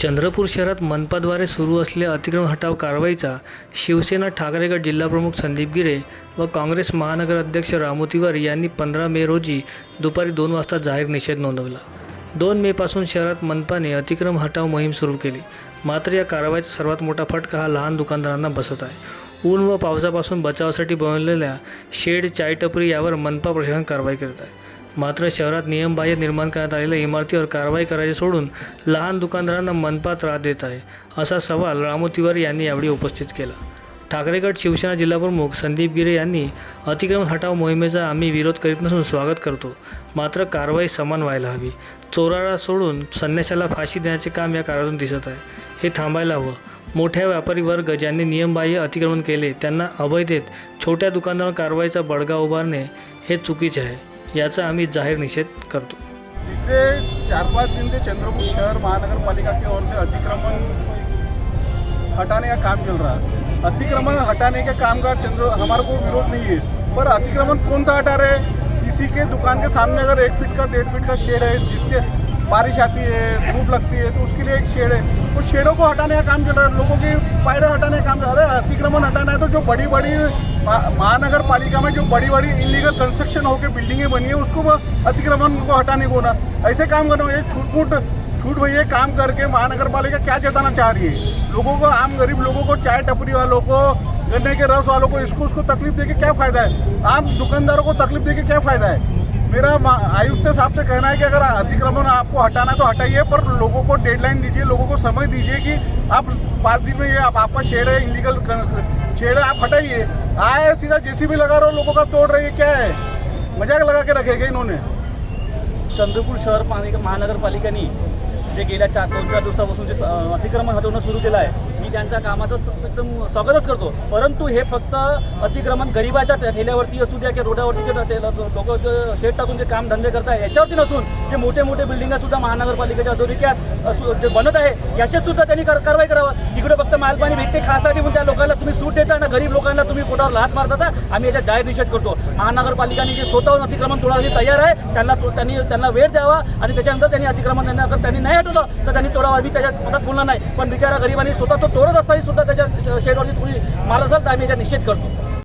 चंद्रपूर शहरात मनपाद्वारे सुरू असलेल्या अतिक्रमण हटाव कारवाईचा शिवसेना ठाकरे गट जिल्हाप्रमुख संदीप गिरे व काँग्रेस महानगर अध्यक्ष रामू तिवारी यांनी पंधरा मे रोजी दुपारी दोन वाजता जाहीर निषेध नोंदवला. दोन मेपासून शहरात मनपाने अतिक्रम हटाव मोहीम सुरू केली. मात्र या कारवाईचा सर्वात मोठा फटका हा लहान दुकानदारांना बसत आहे. ऊन व पावसापासून बचावासाठी बनवलेल्या शेड चाय टपरी यावर मनपा प्रशासन कारवाई करत आहे. मात्र शहरात नियमबाह्य निर्माण करण्यात आलेल्या इमारतीवर कारवाई करायचे सोडून लहान दुकानदारांना मनपा त्रास देत आहे असा सवाल रामू तिवारी यांनी यावेळी उपस्थित केला. ठाकरेगड शिवसेना जिल्हाप्रमुख संदीप गिरे यांनी अतिक्रमण हटाव मोहिमेचा आम्ही विरोध करीत नसून स्वागत करतो मात्र कारवाई समान व्हायला हवी. चोराला सोडून संन्याशाला फाशी देण्याचे काम या काळातून दिसत आहे. हे थांबायला हवं. मोठ्या व्यापारी वर्ग ज्यांनी नियमबाह्य अतिक्रमण केले त्यांना अभय देत छोट्या दुकानदारांवर कारवाईचा बडगा उभारणे हे चुकीचे आहे. याचा आम्ही जाहीर निषेध करतो. पिछले चार पाँच दिन ते चंद्रपुर शहर महानगर पालिका की ओर से अतिक्रमण हटाने का काम चल रहा है? अतिक्रमण हटाने के काम का चंद्र हमारे को विरोध नहीं है। पर अतिक्रमण कौन सा हटा रहे हैं? किसी के दुकान के सामने अगर एक फीट का डेढ़ फीट का शेड है जिसके बारिश आती है धूप लगती है तो उसके लिए एक शेड है। उस शेडों को हटाने का काम चल रहा है लोगों की पायरे हटाने का काम चल रहा है। अतिक्रमण हटाना है तो जो बड़ी बड़ी महानगर पालिका में जो बड़ी बड़ी इलीगल कंस्ट्रक्शन होकर बिल्डिंगें बनी है, उसको अतिक्रमण को हटाने को ना। ऐसे काम करना ये छूट फूट छूट भैया, काम करके महानगर पालिका क्या जताना चाह रही है? लोगों को, आम गरीब लोगों को, चाय टपरी वालों को, गन्ने के रस वालों को, इसको उसको तकलीफ़ देके क्या फ़ायदा है? आम दुकानदारों को तकलीफ़ देके क्या फ़ायदा है? मेरा आयुक्त साहब से कहना है कि अगर अतिक्रमण आपको हटाना तो हटाइए पर लोगों को डेडलाइन दीजिए लोगों को समय दीजिए कि आप पाँच दिन में ये आप, आपका शेड है इलीगल शेड है आप हटाइए। आए सीधा जेसीबी लगा रहे हो लोगों का तोड़ रही है क्या है? मज़ाक लगा के रखेगा इन्होंने। चंद्रपुर शहर महानगर पालिका महानगरपालिकेने जे गेल्या चार दोन चार दिवसापासून जे अतिक्रमण हटवणं सुरू केलं आहे मी त्यांच्या कामाचं एकदम स्वागतच करतो. परंतु हे फक्त अतिक्रमण गरिबाच्या ठेल्यावरती असू द्या किंवा रोडावरती जे लोक शेड टाकून जे काम धंदे करताय याच्यावरती नसून जे मोठे मोठे बिल्डिंग सुद्धा महानगरपालिकेच्या अधोरिक्यात असू- जे बनत आहे याच्यात सुद्धा त्यांनी कारवाई करावं. तिकडे फक्त मालपाणी भेटते खासाठी म्हणून त्या लोकांना तुम्ही सूट देता ना गरीब लोकांना तुम्ही पोटावर लात मारता आम्ही याच्यात जाहीर निषेध करतो. महानगरपालिकाने जे स्वतःहून अतिक्रमण तोडायला तयार आहे त्यांना त्यांनी त्यांना वेळ द्यावा आणि त्याच्यानंतर त्यांनी अतिक्रमण त्यांना त्यांनी नाही हटवलं तर त्यांनी तोडावा. आम्ही त्याच्यात मदत बोलणार नाही. पण बिचारा गरिबांनी स्वतः तो तोडत असताना सुद्धा त्याच्या शेडवरती तुम्ही मारत असाल तर आम्ही याचा निषेध करतो.